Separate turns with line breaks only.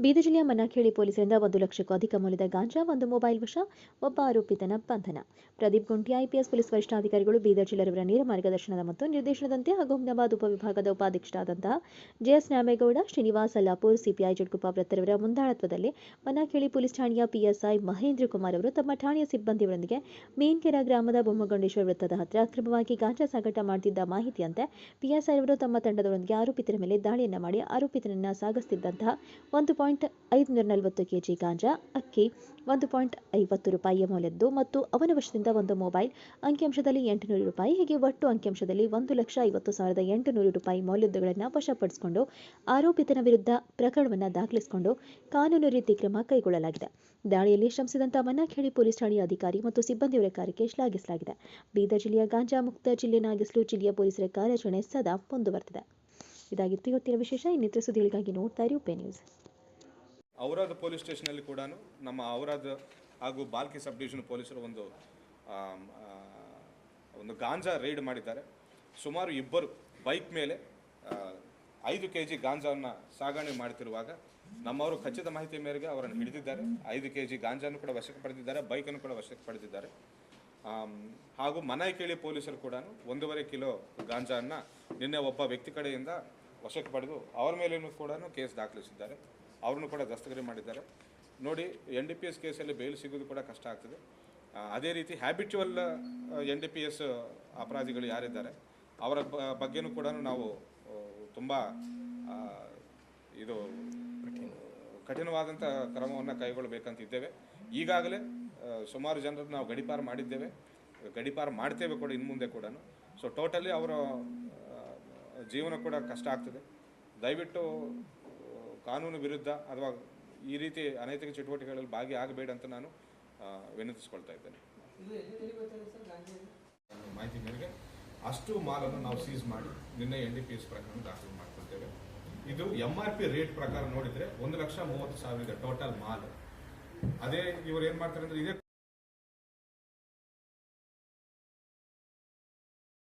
ಬೀದರ್ ಜಿಲ್ಲೆಯ ಮನ್ನಾಖೇಳಿ ಪೊಲೀಸರಿಂದ ಒಂದು ಲಕ್ಷಕ್ಕೂ ಅಧಿಕ ಮೌಲ್ಯದ ಗಾಂಜಾ, ಒಂದು ಮೊಬೈಲ್ ವಶ ಒಬ್ಬ ಆರೋಪಿತನ ಬಂಧನ. ಪ್ರದೀಪ್ ಗುಂಟಿ, ಐಪಿಎಸ್ ಪೊಲೀಸ್ ವರಿಷ್ಠಾಧಿಕಾರಿಗಳು ಬೀದರ್ ಜಿಲ್ಲೆಯವರ ನೇರ ಮಾರ್ಗದರ್ಶನದ ಮತ್ತು ನಿರ್ದೇಶನದಂತೆ ಹಾಗೂ ಅಹಮದಾಬಾದ್ ಉಪವಿಭಾಗದ ಉಪಾಧ್ಯಕ್ಷರಾದಂತಹ ಜೆಎಸ್ ನ್ಯಾಮೇಗೌಡ, ಶ್ರೀನಿವಾಸ್ ಅಲ್ಲಾಪುರ್, ಸಿಪಿಐ ಜಡ್ಗುಪ್ಪ ವೃತ್ತರವರ ಮುಂದಾಳತ್ವದಲ್ಲಿ ಮನ್ನಾಖೇಳಿ ಪೊಲೀಸ್ ಠಾಣೆಯ ಪಿಎಸ್ಐ ಮಹೇಂದ್ರ ಕುಮಾರ್ ಅವರು ತಮ್ಮ ಠಾಣೆಯ ಸಿಬ್ಬಂದಿಯವರೊಂದಿಗೆ ಮೇನ್ಕೆರ ಗ್ರಾಮದ ಬೊಮ್ಮಗೊಂಡೇಶ್ವರ ವೃತ್ತದ ಹತ್ತಿರ ಅಕ್ರಮವಾಗಿ ಗಾಂಜಾ ಸಾಗಾಟ ಮಾಡುತ್ತಿದ್ದ ಮಾಹಿತಿಯಂತೆ ಪಿಎಸ್ಐ ಅವರು ತಮ್ಮ ತಂಡದವರೊಂದಿಗೆ ಆರೋಪಿತರ ಮೇಲೆ ದಾಳಿಯನ್ನ ಮಾಡಿ ಆರೋಪಿತನನ್ನ ಸಾಗಿಸುತ್ತಿದ್ದಂತಹ ಒಂದು ಪಾಯಿಂಟ್ ಐದುನೂರ ನಲವತ್ತು ಕೆಜಿ ಗಾಂಜಾ, ಅಕ್ಕಿ ಒಂದು ಪಾಯಿಂಟ್ ಐವತ್ತು ರೂಪಾಯಿಯ ಮೌಲ್ಯದ್ದು ಮತ್ತು ಅವನ ವಶದಿಂದ ಒಂದು ಮೊಬೈಲ್ ಅಂಕಿಅಂಶದಲ್ಲಿ ಎಂಟುನೂರು ರೂಪಾಯಿ ಹೀಗೆ ಒಟ್ಟು ಅಂಕಿಅಂಶದಲ್ಲಿ ಒಂದು ಲಕ್ಷ ಐವತ್ತು ಸಾವಿರದ ಎಂಟುನೂರು ರೂಪಾಯಿ ಮೌಲ್ಯದ್ದುಗಳನ್ನು ವಶಪಡಿಸಿಕೊಂಡು ಆರೋಪಿತನ ವಿರುದ್ಧ ಪ್ರಕರಣವನ್ನು ದಾಖಲಿಸಿಕೊಂಡು ಕಾನೂನು ರೀತಿ ಕ್ರಮ ಕೈಗೊಳ್ಳಲಾಗಿದೆ. ದಾಳಿಯಲ್ಲಿ ಶ್ರಮಿಸಿದಂಥ ಮನ್ನಾಖೇಳಿ ಪೊಲೀಸ್ ಠಾಣೆಯ ಅಧಿಕಾರಿ ಮತ್ತು ಸಿಬ್ಬಂದಿಯವರ ಕಾರ್ಯಕ್ಕೆ ಶ್ಲಾಘಿಸಲಾಗಿದೆ. ಬೀದರ್ ಜಿಲ್ಲೆಯ ಗಾಂಜಾ ಮುಕ್ತ ಜಿಲ್ಲೆನಾಗಿಸಲು ಜಿಲ್ಲೆಯ ಪೊಲೀಸರ ಕಾರ್ಯಾಚರಣೆ ಸದಾ ಮುಂದುವರೆದಿದೆ. ಇದಾಗಿತ್ತು ಇವತ್ತಿನ ವಿಶೇಷ, ಇನ್ನಿತರ ಸುದ್ದಿಗಳಿಗಾಗಿ ನೋಡ್ತಾ ಇರಿ ಉಪೆ ನ್ಯೂಸ್.
ಔರಾದ್ ಪೊಲೀಸ್ ಸ್ಟೇಷನಲ್ಲಿ ಕೂಡ ನಮ್ಮ ಔರಾದ್ ಹಾಗೂ ಬಾಲ್ಕಿ ಸಬ್ ಡಿವಿಷನ್ ಪೊಲೀಸರು ಒಂದು ಒಂದು ಗಾಂಜಾ ರೈಡ್ ಮಾಡಿದ್ದಾರೆ. ಸುಮಾರು ಇಬ್ಬರು ಬೈಕ್ ಮೇಲೆ ಐದು ಕೆ ಜಿ ಗಾಂಜಾವನ್ನು ಸಾಗಣೆ ಮಾಡ್ತಿರುವಾಗ ನಮ್ಮವರು ಖಚಿತ ಮಾಹಿತಿ ಮೇರೆಗೆ ಅವರನ್ನು ಹಿಡಿದಿದ್ದಾರೆ. ಐದು ಕೆ ಜಿ ಗಾಂಜಾನು ಕೂಡ ವಶಕ್ಕೆ ಪಡೆದಿದ್ದಾರೆ, ಬೈಕನ್ನು ಕೂಡ ವಶಕ್ಕೆ ಪಡೆದಿದ್ದಾರೆ. ಹಾಗೂ ಮನಾಯ್ಕೇಳಿ ಪೊಲೀಸರು ಕೂಡ ಒಂದೂವರೆ ಕಿಲೋ ಗಾಂಜಾವನ್ನು ನಿನ್ನೆ ಒಬ್ಬ ವ್ಯಕ್ತಿ ಕಡೆಯಿಂದ ವಶಕ್ಕೆ ಪಡೆದು ಅವರ ಮೇಲೇನೂ ಕೂಡ ಕೇಸ್ ದಾಖಲಿಸಿದ್ದಾರೆ. ಅವ್ರನ್ನು ಕೂಡ ದಸ್ತಗಿರಿ ಮಾಡಿದ್ದಾರೆ. ನೋಡಿ ಎನ್ ಡಿ ಪಿ ಎಸ್ ಕೇಸಲ್ಲಿ ಬೇಲ್ ಸಿಗೋದು ಕೂಡ ಕಷ್ಟ ಆಗ್ತದೆ. ಅದೇ ರೀತಿ habitual N D P S ಅಪರಾಧಿಗಳು ಯಾರಿದ್ದಾರೆ, ಅವರ ಬಗ್ಗೆನೂ ಕೂಡ ನಾವು ತುಂಬ ಇದು ಕಠಿಣವಾದಂಥ ಕ್ರಮವನ್ನು ಕೈಗೊಳ್ಳಬೇಕಂತಿದ್ದೇವೆ. ಈಗಾಗಲೇ ಸುಮಾರು ಜನರನ್ನು ನಾವು ಗಡಿಪಾರು ಮಾಡಿದ್ದೇವೆ. ಗಡಿಪಾರು ಮಾಡ್ತೇವೆ ಕೂಡ ಇನ್ನು ಮುಂದೆ ಕೂಡ ಸೊ ಟೋಟಲಿ ಅವರ ಜೀವನ ಕೂಡ ಕಷ್ಟ ಆಗ್ತದೆ. ದಯವಿಟ್ಟು ಕಾನೂನು ವಿರುದ್ಧ ಅಥವಾ ಈ ರೀತಿ ಅನೈತಿಕ ಚಟುವಟಿಕೆಗಳಲ್ಲಿ ಭಾಗಿಯಾಗಬೇಡ ಅಂತ ನಾನು ವಿನಂತಿಸ್ಕೊಳ್ತಾ ಇದ್ದೇನೆ. ಮಾಹಿತಿ ಮೇರೆಗೆ ಅಷ್ಟು ಮಾಲನ್ನು ನಾವು ಸೀಸ್ ಮಾಡಿ ನಿನ್ನೆ ಎನ್ ಡಿ ಪಿ ಎಸ್ ಪ್ರಕರಣ ದಾಖಲು ಮಾಡ್ಕೊಳ್ತೇವೆ. ಇದು ಎಂ ಆರ್ ಪಿ ರೇಟ್ ಪ್ರಕಾರ ನೋಡಿದ್ರೆ ಒಂದು ಲಕ್ಷ ಮೂವತ್ತು ಸಾವಿರ ಇದೆ ಟೋಟಲ್ ಮಾಲ್. ಅದೇ ಇವರು ಏನು ಮಾಡ್ತಾರೆ ಅಂದ್ರೆ ಇದೇ